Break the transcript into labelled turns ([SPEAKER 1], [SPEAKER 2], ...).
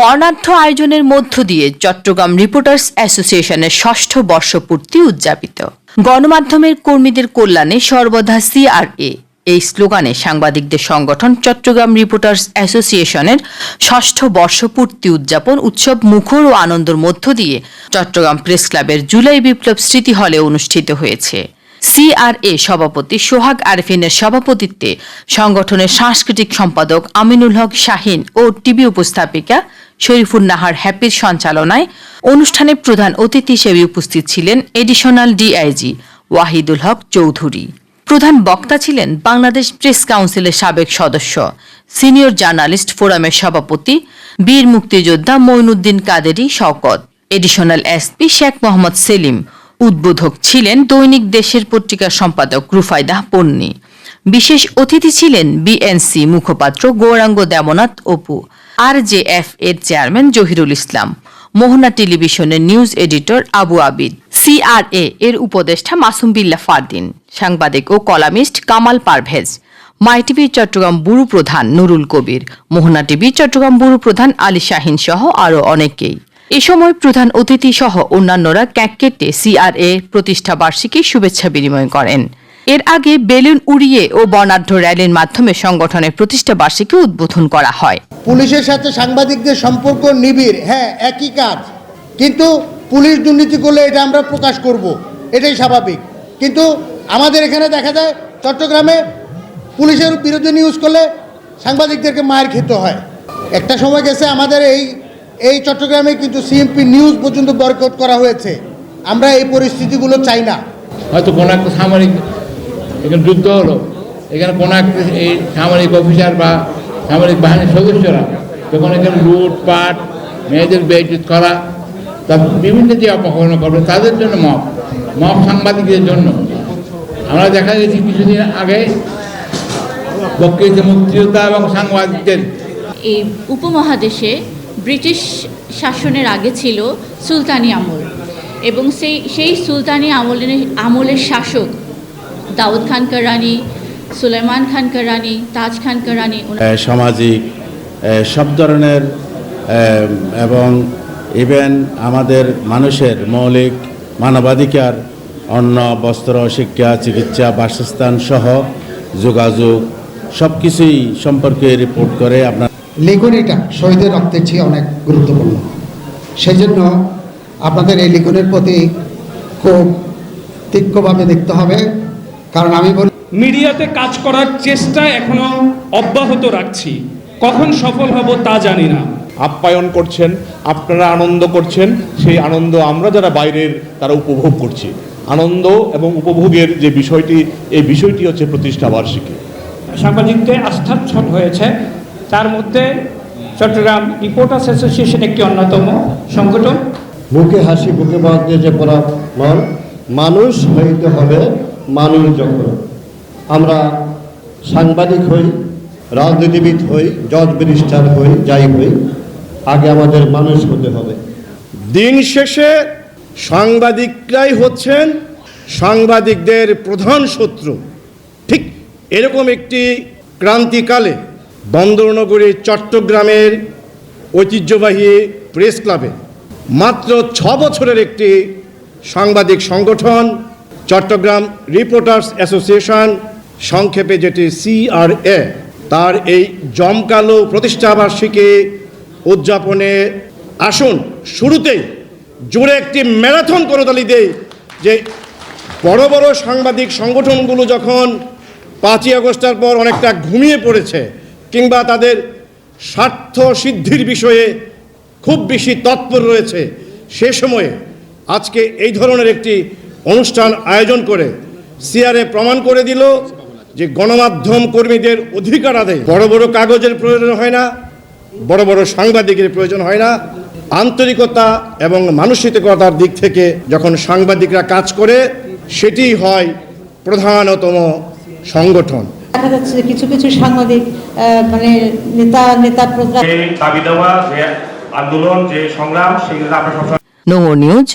[SPEAKER 1] বর্ণাঢ্য আয়োজনের মধ্য দিয়ে চট্টগ্রাম রিপোর্টার্স অ্যাসোসিয়েশনের ষষ্ঠ বর্ষপূর্তি উদযাপিত। গণমাধ্যমের কর্মীদের কল্যাণে সর্বদা সিআরএ। এই স্লোগানে সাংবাদিকদের সংগঠন চট্টগ্রাম রিপোর্টার্স অ্যাসোসিয়েশনের ষষ্ঠ বর্ষপূর্তি উদযাপন উৎসব মুখর ও আনন্দের মধ্য দিয়ে চট্টগ্রাম প্রেস ক্লাবের জুলাই বিপ্লব স্মৃতি হলে অনুষ্ঠিত হয়েছে। সিআরএ সভাপতি সোহাগ আরফিনের সভাপতিত্বে সংগঠনের সাংস্কৃতিক সম্পাদক আমিনুল হক শাহিন ও টিভি উপস্থাপিকা শরীফুন নাহার হ্যাপির সঞ্চালনায় অনুষ্ঠানে প্রধান অতিথি হিসেবে উপস্থিত ছিলেন এডিশনাল ডিআইজি ওয়াহিদুল হক চৌধুরী। প্রধান বক্তা ছিলেন বাংলাদেশ প্রেস কাউন্সিলের সাবেক সদস্য, সিনিয়র জার্নালিস্ট ফোরামের সভাপতি, বীর মুক্তিযোদ্ধা Moinuddin Kaderi Shawkat. Additional SP Sheikh Mohammad Selim. উদ্বোধক ছিলেন দৈনিক দেশের পত্রিকার সম্পাদক রুফায়দা পন্নী। বিশেষ অতিথি ছিলেন বিএনসি মুখপাত্র গৌরাঙ্গ দেবনাথ অপু। আর জে এফ এর চেয়ারম্যান জহিরুল ইসলাম, মোহনা টেলিভিশনের news editor Abu Abid CRA এর উপদেষ্টা মাসুম বিল্লা ফারদিন, সাংবাদিক ও columnist Kamal Parvez, my TV Chattogram bureau প্রধান নুরুল কবির, মোহনা টিভি চট্টগ্রাম বুরু প্রধান আলী শাহিন সহ আরও অনেকেই। এ সময় প্রধান অতিথি সহ অন্যান্যরা ক্যাক কেটে সিআরএ প্রতিষ্ঠা বার্ষিকী শুভেচ্ছা বিনিময় করেন। এর আগে বেলুন উড়িয়ে ও বর্ণাঢ্য র্যালির মাধ্যমে সংগঠনের প্রতিষ্ঠা বার্ষিকী উদ্বোধন করা হয়।
[SPEAKER 2] পুলিশের সাথে সাংবাদিকদের সম্পর্ক নিবিড় হ্যাঁ একই কাজ। কিন্তু পুলিশ দুর্নীতি করলে এটা আমরা প্রকাশ করব, এটাই স্বাভাবিক। কিন্তু আমাদের এখানে দেখা যায় চট্টগ্রামে পুলিশের বিরুদ্ধে নিউজ করলে সাংবাদিকদেরকে মায়ের খেতে হয়। একটা সময় গেছে আমাদের এই এই চট্টগ্রামে কিন্তু সিএমপি নিউজ পর্যন্ত বয়কট করা হয়েছে। আমরা এই পরিস্থিতিগুলো চাই না।
[SPEAKER 3] হয়তো কোনো একটা সামরিক এখানে যুদ্ধ হলো। এখানে কোনো একটা এই সামরিক অফিসার বা সামরিক বাহিনীর সদস্যরা, যখন এখানে লুটপাট মেয়েদের বেইজিত করা, তা বিভিন্ন যে অপকরণ করবে, তাদের জন্য মপ মপ সাংবাদিকদের জন্য। আমরা দেখা গেছি কিছুদিন আগে বক্রিত মুক্তিযোদ্ধা এবং সাংবাদিকদের।
[SPEAKER 4] এই উপমহাদেশে ব্রিটিশ শাসনের আগে ছিল সুলতানি আমল এবং সেই সেই সুলতানি আমলের আমলের শাসক Daud Khan Karenni Sulaiman Khan Karenni Taj Khan Karenni
[SPEAKER 5] সামাজিক সব ধরনের এবং ইভেন আমাদের মানুষের মৌলিক মানবাধিকার অন্ন বস্ত্র শিক্ষা চিকিৎসা বাসস্থান সহ যোগাযোগ সব কিছুই সম্পর্কে রিপোর্ট করে আপনার
[SPEAKER 6] লেখনীটা শহীদের রক্তের চেয়ে অনেক গুরুত্বপূর্ণ। সেই জন্য আপনাদের এই লেখনের প্রতি খুব তীক্ষ্ণভাবে দেখতে হবে। কারণ আমি বলি
[SPEAKER 7] মিডিয়াতে কাজ করার চেষ্টা এখনও অব্যাহত রাখছি। কখন সফল হব তা জানি না।
[SPEAKER 8] আপ্যায়ন করছেন আপনারা আনন্দ করছেন সেই আনন্দ আমরা যারা বাইরের তারা উপভোগ করছি। আনন্দ এবং উপভোগের যে বিষয়টি এই বিষয়টি হচ্ছে প্রতিষ্ঠা বার্ষিকী।
[SPEAKER 7] সাংবাদিকদের আস্থাচ্ছন হয়েছে। তার মধ্যে চট্টগ্রাম রিপোর্টার্স অ্যাসোসিয়েশন একটি অন্যতম সংগঠন।
[SPEAKER 9] মুখে হাসি বুকে বাঁধতে যে পরামর মানুষ হইতে হবে মানুষ যখন। আমরা সাংবাদিক হই, রাজনীতিবিদ হই, জজ ব্যারিস্টার হই, যাই হই, আগে আমাদের মানুষ হতে হবে।
[SPEAKER 10] দিন শেষে সাংবাদিকরাই হচ্ছেন সাংবাদিকদের প্রধান শত্রু। ঠিক এরকম একটি ক্রান্তিকালে বন্দরনগরী চট্টগ্রামের ঐতিহ্যবাহী প্রেস ক্লাবে মাত্র ছ বছরের একটি সাংবাদিক সংগঠন, চট্টগ্রাম রিপোর্টার্স অ্যাসোসিয়েশন সংক্ষেপে যেটি সিআরএ তার এই জমকালো প্রতিষ্ঠাবার্ষিকী উদযাপনে আসুন, শুরুতেই জোরে একটি ম্যারাথন করতালি দেই যে বড় বড় সাংবাদিক সংগঠনগুলো যখন পাঁচই আগস্টের পর অনেকটা ঘুমিয়ে পড়েছে কিংবা তাদের স্বার্থ সিদ্ধির বিষয়ে খুব বেশি তৎপর রয়েছে, সে সময়ে আজকে এই ধরনের একটি অনুষ্ঠান আয়োজন করে সিআরএ প্রমাণ করে দিল যে গণমাধ্যম কর্মীদের অধিকার আদায় বড় বড় কাগজের প্রয়োজন হয় না বড় বড় সাংবাদিকের প্রয়োজন হয় না। আন্তরিকতা এবং মানসিকতার দিক থেকে যখন সাংবাদিকরা কাজ করে সেটি হয় প্রধানতম সংগঠন।
[SPEAKER 11] দেখা যাচ্ছে যে কিছু কিছু সাংবাদিক মানে নেতা নেতা
[SPEAKER 12] দাবি দেওয়া যে আন্দোলন যে সংগ্রাম সেগুলো আমরা সবসময়
[SPEAKER 1] নিউজ